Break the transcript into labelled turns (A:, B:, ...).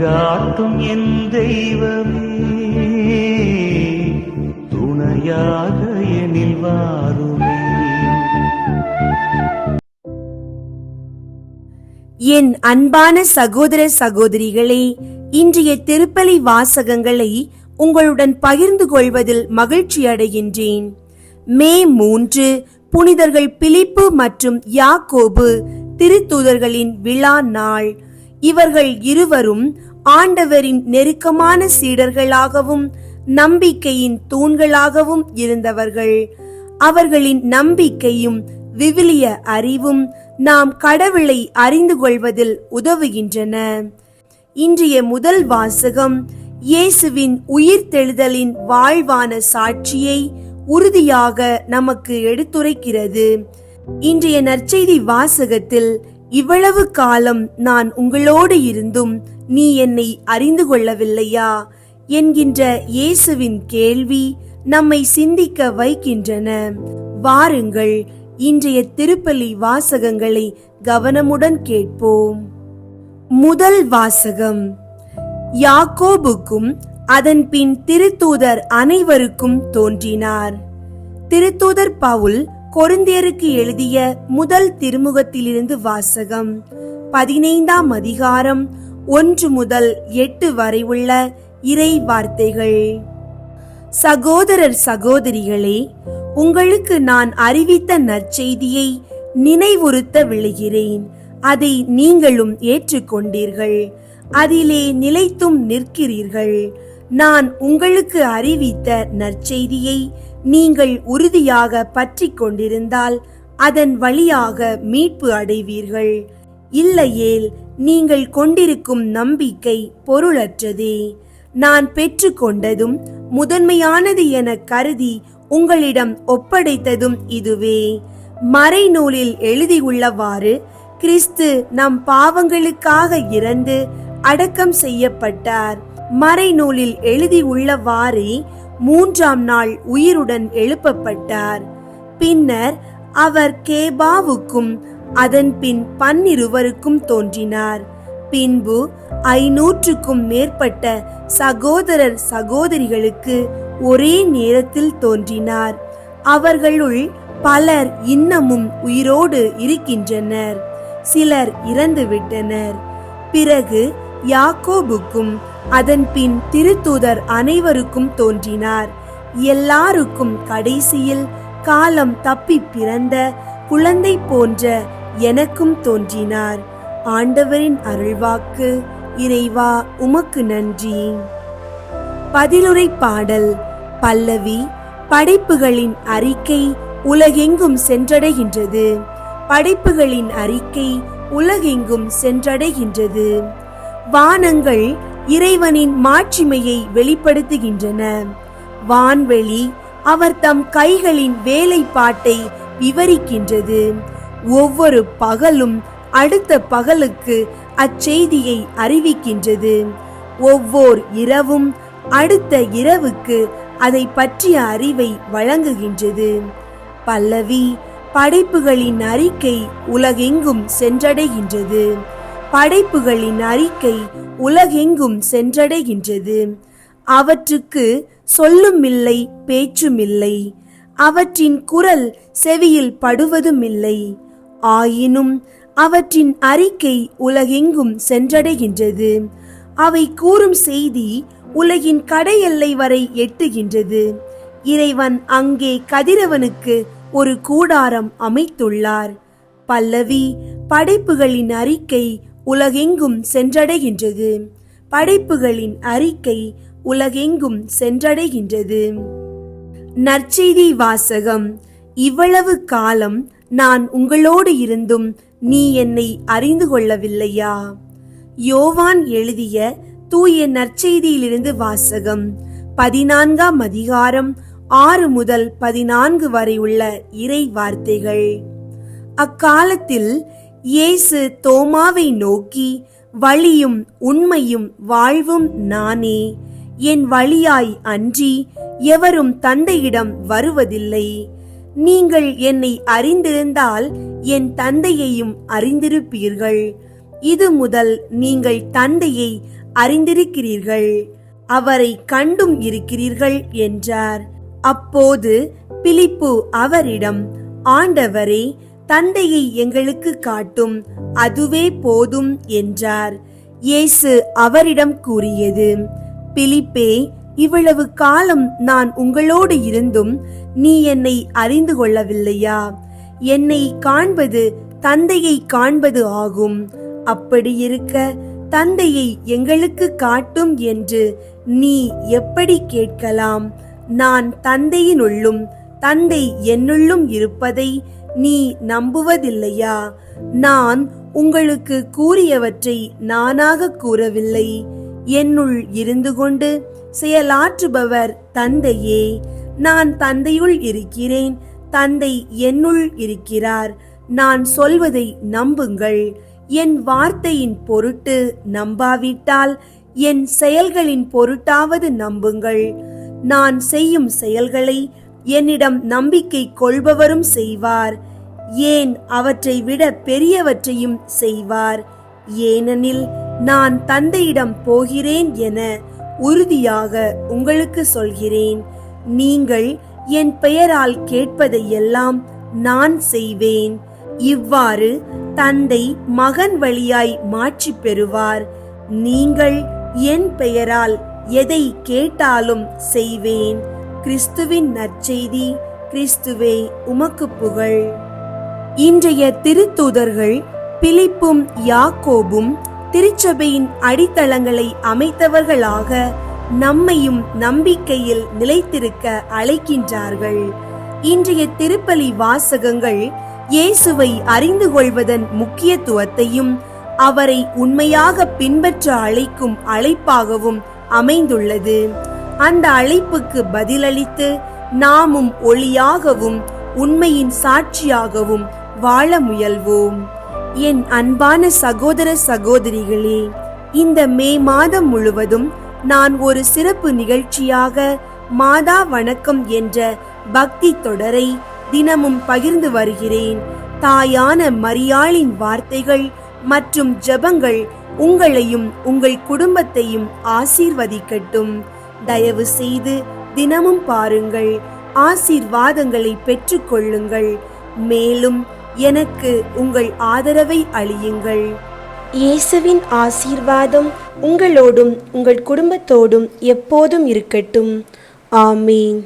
A: வழிகாட்டும் என் தெய்வமே துணையாக எனில் வாருமே.
B: என் அன்பான சகோதர சகோதரிகளே இன்றைய திருப்பலி வாசகங்களை உங்களுடன் பகிர்ந்து கொள்வதில் மகிழ்ச்சி அடைகின்றேன். மே மூன்று புனிதர்கள் பிலிப்பு மற்றும் யாக்கோபு திருத்தூதர்களின் விழா நாள். இவர்கள் இருவரும் ஆண்டவரின் நெருக்கமான சீடர்களாகவும் நம்பிக்கையின் தூண்களாகவும் இருந்தவர்கள். அவர்களின் நம்பிக்கையும் விவிலிய அறிவும் நாம் கடவுளை அறிந்து கொள்வதில் உதவுகின்றன. இன்றைய முதல் வாசகம் இயேசுவின் உயிர்த்தெழுதலின் வாழ்வான சாட்சியை உறுதியாக நமக்கு எடுத்துரைக்கிறது. இன்றைய நற்செய்தி வாசகத்தில் இவ்வளவு காலம் நான் உங்களோடு இருந்தும் நீ என்னை அறிந்து கொள்ளவில்லையா? என்கின்ற இயேசுவின் கேள்வி நம்மை சிந்திக்க வைக்கின்றன. வாருங்கள் இன்றைய திருப்பலி வாசகங்களை கவனமுடன் கேட்போம். முதல் வாசகம். யாக்கோபுக்கும் அதன் பின் திருத்தூதர் அனைவருக்கும் தோன்றினார். திருத்தூதர் பவுல் கொருந்தியருக்கு எழுதிய முதல் திருமுகத்திலிருந்து வாசகம். பதினைந்தாம் அதிகாரம் ஒன்று முதல் எட்டு வரை உள்ள இறை வார்த்தைகள். சகோதரர் சகோதரிகளே உங்களுக்கு நான் அறிவித்த நற்செய்தியை நினைவுறுத்த விழுகிறேன். அதை நீங்களும் ஏற்றுக்கொண்டீர்கள். அதிலே நிலைத்தும் நிற்கிறீர்கள். நான் உங்களுக்கு அறிவித்த நற்செய்தியை நீங்கள் உறுதியாக பற்றி கொண்டிருந்தால் அதன் வழியாக மீட்பு அடைவீர்கள். இல்லையேல் நீங்கள் கொண்டிருக்கும் நம்பிக்கை பொருளற்றதே. நான் பெற்றுக்கொண்டதும் முதன்மையானது என கருதி உங்களிடம் ஒப்படைத்ததும் இதுவே. மறைநூலில் எழுதியுள்ளவாறு கிறிஸ்து நம் பாவங்களுக்காக இறந்து அடக்கம் செய்யப்பட்டார். மறைநூலில் எழுதியுள்ளவாறே மூன்றாம் நாள் உயிருடன் எழுப்பப்பட்டார். பின்னர் அவர் கேபாவுக்கும் அதன் பின் பன்னிருவருக்கும் தோன்றினார். பின்பு ஐநூற்றுக்கும் மேற்பட்ட சகோதரர் சகோதரிகளுக்கு ஒரே நேரத்தில் தோன்றினார். அவர்களுள் பலர் இன்னமும் உயிரோடு இருக்கின்றனர். சிலர் இறந்துவிட்டனர். பிறகு யாக்கோபுக்கும் அதன்பின் திருத்தூதர் அனைவருக்கும் தோன்றினார். எல்லாருக்கும் கடைசியில் காலம் தப்பி பிறந்த குழந்தை போன்ற எனக்கும் தோன்றினார். ஆண்டவரின் அருள்வாக்கு இறைவா உமக்கு நன்றி. பதிலுரை பாடல் பல்லவி படைப்புகளின் அறிக்கை உலகெங்கும் சென்றடைகின்றது. படைப்புகளின் அறிக்கை உலகெங்கும் சென்றடைகின்றது. வானங்கள் இறைவனின் மாட்சிமையை வெளிப்படுத்துகின்றன. வான்வெளி அவர் தம் கைகளின் வேலைப்பாட்டை விவரிக்கின்றது. ஒவ்வொரு பகலும் அடுத்த பகலுக்கு அச்செய்தியை அறிவிக்கின்றது. ஒவ்வொர் இரவும் அடுத்த இரவுக்கு அதை பற்றிய அறிவை வழங்குகின்றது. பல்லவி படைப்புகளின் அறிக்கை உலகெங்கும் சென்றடைகின்றது. படைப்புகளின் அறிக்கை உலகெங்கும் சென்றடைகின்றது. அவற்றுக்கு சொல்லுமில்லை பேச்சுமில்லை. அவற்றின் குரல் செவியில் படுவதுமில்லை. ஆயினும் அவற்றின் அறிக்கை உலகெங்கும் சென்றடைகின்றது. அவை கூறும் செய்தி உலகின் கடையெல்லை வரை எட்டுகின்றது. இறைவன் அங்கே கதிரவனுக்கு ஒரு கூடாரம் அமைத்துள்ளார். பல்லவி படைப்புகளின் அறிக்கை உலகெங்கும் சென்றடைகின்றது. படைப்புகளின் அறிக்கை உலகெங்கும் சென்றடைகின்றது. நற்செய்தி வாசகம் இவ்வளவு காலம் நான் உங்களோடு இருந்தும் நீ என்னை அறிந்து கொள்ளவில்லையா? யோவான் எழுதிய தூய நற்செய்தியிலிருந்து வாசகம் பதினான்காம் அதிகாரம் ஆறு முதல் பதினான்கு வரை உள்ள இறை வார்த்தைகள். அக்காலத்தில் இயேசு தோமாவை நோக்கி வழியும் உண்மையும் வாழ்வும் நானே. என் வழியாய் அன்றி எவரும் தந்தையிடம் வருவதில்லை. நீங்கள் என்னை அறிந்திருந்தால் என் தந்தையையும் அறிந்திருப்பீர்கள். இது முதல் நீங்கள் தந்தையை அறிந்திருக்கிறீர்கள். அவரை கண்டும் இருக்கிறீர்கள் என்றார். அப்போது பிலிப்பு அவரிடம் ஆண்டவரே தந்தையை எங்களுக்கு காட்டும். அதுவே போதும் என்றார். இயேசு அவரிடம் கூறியது பிலிப்பே இவ்வளவு காலம் நான் உங்களோடு இருந்தும் நீ என்னை அறிந்து கொள்ளவில்லையா? என்னை காண்பது தந்தையை காண்பது ஆகும். அப்படி இருக்க தந்தையை எங்களுக்கு காட்டும் என்று நீ எப்படி கேட்கலாம்? நான் தந்தையினுள்ளும் தந்தை என்னுள்ளும் இருப்பதை நீ நம்புவதில்லையா? நான் உங்களுக்கு கூறியவற்றை நானாக கூறவில்லை. என்னுள் இருந்து கொண்டு செயலாற்றுபவர் தந்தையே நான் தந்தையுள் இருக்கிறேன் தந்தை என்னுள் இருக்கிறார். நான் சொல்வதை நம்புங்கள். என் வார்த்தையின் பொருட்டு நம்பாவிட்டால் என் செயல்களின் பொருட்டாவது நம்புங்கள். நான் செய்யும் செயல்களை என்னிடம் நம்பிக்கை கொள்பவரும் செய்வார். ஏன் அவற்றை விட பெரியவற்றையும் செய்வார். ஏனெனில் நான் தந்தையிடம் போகிறேன் என உறுதியாக உங்களுக்கு சொல்கிறேன். நீங்கள் என் பெயரால் கேட்பதையெல்லாம் நான் செய்வேன். இவ்வாறு தந்தை மகன் வழியாய் மாற்றி பெறுவார். நீங்கள் என் பெயரால் எதை கேட்டாலும் செய்வேன். கிறிஸ்துவின் நற்செய்தி கிறிஸ்துவே உமக்கு புகழ். இன்றைய திருத்தூதர்கள் பிலிப்பும் யாக்கோபும் திருச்சபையின் அடித்தளங்களை அமைத்தவர்களாக நம்மையும் நம்பிக்கையில் நிலைத்திருக்க அழைக்கின்றார்கள். இன்றைய திருப்பலி வாசகங்கள் இயேசுவை அறிந்து கொள்வதன் முக்கியத்துவத்தையும் அவரை உண்மையாக பின்பற்ற அழைக்கும் அழைப்பாகவும் அமைந்துள்ளது. அந்த அழைப்புக்கு பதிலளித்து நாமும் ஒளியாகவும் உண்மையின் சாட்சியாகவும் வாழ முயல்வோம். என் அன்பான சகோதர சகோதரிகளே இந்த மே மாதம் முழுவதும் நான் ஒரு சிறப்பு நிகழ்ச்சியாக மாதா வணக்கம் என்ற பக்தி தொடரை தினமும் பகிர்ந்து வருகிறேன். தாயான மரியாளின் வார்த்தைகள் மற்றும் ஜெபங்கள் உங்களையும் உங்கள் குடும்பத்தையும் ஆசீர்வதிக்கட்டும். தயவு செய்து தினமும் பாருங்கள். ஆசீர்வாதங்களை பெற்றுக்கொள்ளுங்கள். மேலும் எனக்கு உங்கள் ஆதரவை அளியுங்கள்.
C: இயேசுவின் ஆசீர்வாதம் உங்களோடும் உங்கள் குடும்பத்தோடும் எப்போதும் இருக்கட்டும். ஆமீன்.